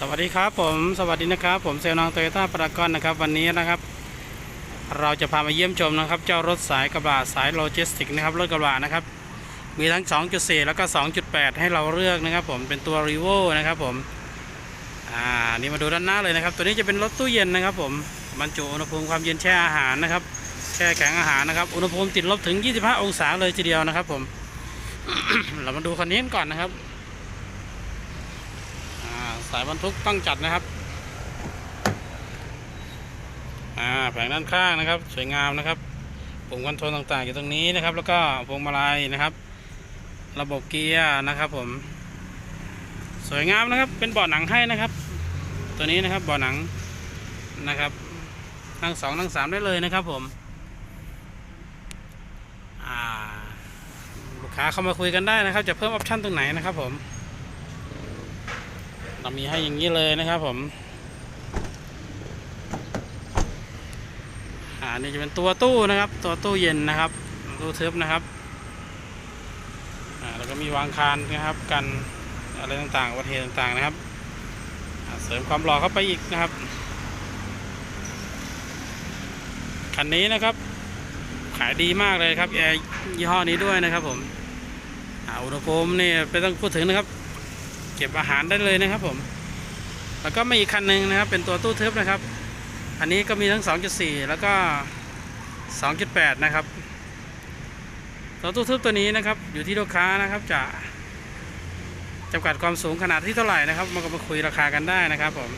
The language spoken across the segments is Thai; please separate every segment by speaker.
Speaker 1: สวัสดีครับผมสวัสดีนะครับ ผมเซลนองโตโยต้าปรากอนนะครับ วันนี้นะครับ เราจะพามาเยี่ยมชมนะครับ เจ้ารถสายกระบะสายโลจิสติกนะครับรถกระบะนะครับ มีทั้ง 2.4 แล้วก็ 2.8 ให้เราเลือกนะครับ ผมเป็นตัว r ีโวนะครับผมอ่านี่มาดูด้านหน้าเลยนะครับ ตัวนี้จะเป็นรถตู้เย็นนะครับ ผมบรรจุอุณหภูมิความเย็นแช่อาหารนะครับ แช่แข็งอาหารนะครับอุณหภูมิติดลบถึง 25 องศาเลยทีเดียวนะครับ ผมเรามาดูคันนี้ก่อนนะครับาสายบรรทุกต้องจัดนะครับอ่าแผงด้านข้างนะครับ สวยงามนะครับปุ่มคอนโทรลต่างๆอยู่ตรงนี้นะครับ แล้วก็พวงมาลัยนะครับ ระบบเกียร์นะครับ ผม สวยงามนะครับ เป็นเบาะหนังให้นะครับ ตัวนี้นะครับเบาะหนังนะครับนั่งสองนั่งสามได้เลยนะครับ ผมลูกค้าเข้ามาคุยกันได้นะครับ จะเพิ่มออปชั่นตรงไหนนะครับผม เรามีให้อย่างนี้เลยนะครับผมอ่านี่จะเป็นตัวตู้นะครับ ตัวตู้เย็นนะครับ ตู้ทึบนะครับอ่าแล้วก็มีวางคานนะครับกันอะไรต่างๆอุบัติเหตุต่างๆนะครับ เสริมความหล่อเข้าไปอีกนะครับคันนี้นะครับ ขายดีมากเลยครับแอร์ยี่ห้อนี้ด้วยนะครับผมอ่าอุณหภูมินี่ไม่ต้องพูดถึงนะครับ เก็บอาหารได้เลยนะครับผม แล้วก็มีอีกคันหนึ่งนะครับ เป็นตัวตู้ทึบนะครับ อันนี้ก็มีทั้ง 2.4 แล้วก็ 2.8 นะครับ ตัวตู้ทึบตัวนี้นะครับ อยู่ที่ลูกค้านะครับจะจำกัดความสูงขนาดที่เท่าไหร่นะครับมาก็มาคุยราคากันได้นะครับผม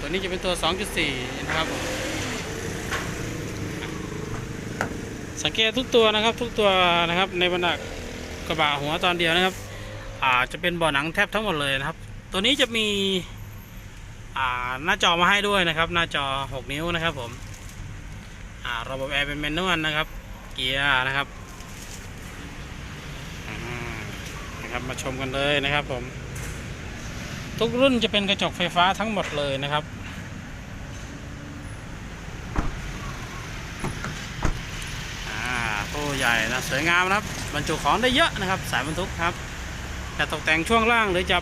Speaker 1: ตัวนี้จะเป็นตัว 2.4 นะครับผมสังเกตทุกตัวนะครับทุกตัวนะครับในบรรดากระบะหัวตอนเดียวนะครับ อ่าจะเป็นเบ่อหนังแทบทั้งหมดเลยนะครับ ตัวนี้จะมีอ่าหน้าจอมาให้ด้วยนะครับ หน้าจอ 6 นิ้วนะครับผมอ่าระบบแอร์เป็นแมนนวลนะครับ เกียร์นะครับนะครับมาชมกันเลยนะครับผม ทุกรุ่นจะเป็นกระจกไฟฟ้าทั้งหมดเลยนะครับตัวใหญ่นะสวยงามนะครับบรรจุของได้เยอะนะครับ สายบรรทุกครับ จะตกแต่งช่วงล่างหรือจะ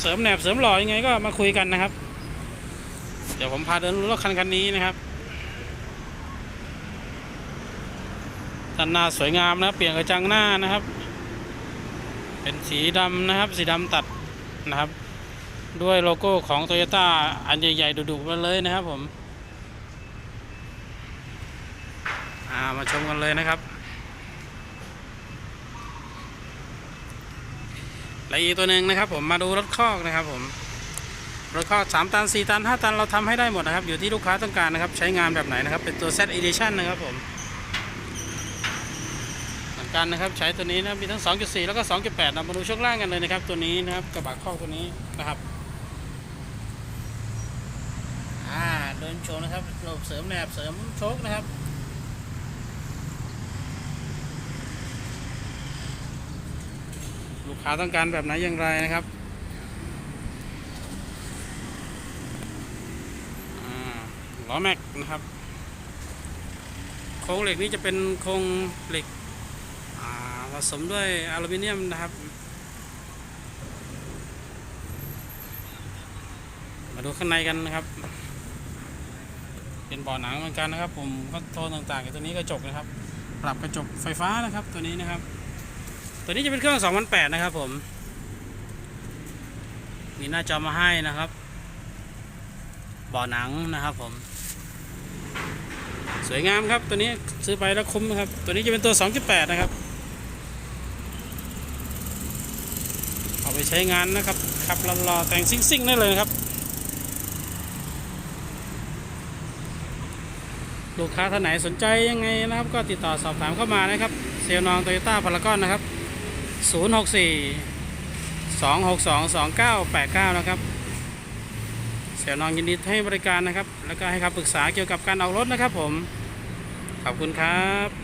Speaker 1: เสริมแหนบเสริมหล่อยังไงก็มาคุยกันนะครับ เดี๋ยวผมพาเดินรถคันคันนี้นะครับด้านหน้าสวยงามนะเปลี่ยนกระจังหน้านะครับ เป็นสีดำนะครับ สีดำตัดนะครับ ด้วยโลโก้ของโตโยต้าอันใหญ่ๆดุๆมาเลยนะครับผมมาชมกันเลยนะครับ และอีกตัวหนึ่งนะครับ ผมมาดูรถคอกนะครับ ผมรถคอก3ตัน4ตัน5ตันเราทำให้ได้หมดนะครับ อยู่ที่ลูกค้าต้องการนะครับ ใช้งานแบบไหนนะครับ เป็นตัว Z Edition นะครับผมเหมือนกันนะครับ ใช้ตัวนี้นะมีทั้ง 2.4 แล้วก็ 2.8เรามาดูช่วงล่างกันเลยนะครับ ตัวนี้นะครับกระบะคอกตัวนี้นะครับอ่าเดินโชว์นะครับระบบเสริมแหนบเสริมโชคนะครับ ลูกค้าต้องการแบบไหนอย่างไรนะครับล้อแม็กนะครับ โครงเหล็กนี้จะเป็นโครงเหล็กผสมด้วยอลูมิเนียมนะครับ มาดูข้างในกันนะครับ เป็นเบ่อหนังเหมือนกันนะครับ ผมก็โทนต่างๆกับตัวนี้กระจกนะครับ ปรับกระจกไฟฟ้านะครับตัวนี้นะครับ ตัวนี้จะเป็นเครื่อง2008นะครับผม มีหน้าจอมาให้นะครับบ่อหนังนะครับผม สวยงามครับตัวนี้ซื้อไปแล้วคุ้มนะครับ ตัวนี้จะเป็นตัว 2.8 นะครับ เอาไปใช้งานนะครับขับรอๆแต่งซิ่งๆได้เลยครับ ลูกค้าท่านไหนสนใจยังไงนะครับ ก็ติดต่อสอบถามเข้ามานะครับ เซลนองโตโยต้าพารากอนนะครับ 064 262 2989 นะครับ เสี่ยน้องยินดีให้บริการนะครับ แล้วก็ให้คำปรึกษาเกี่ยวกับการออกรถนะครับผม ขอบคุณครับ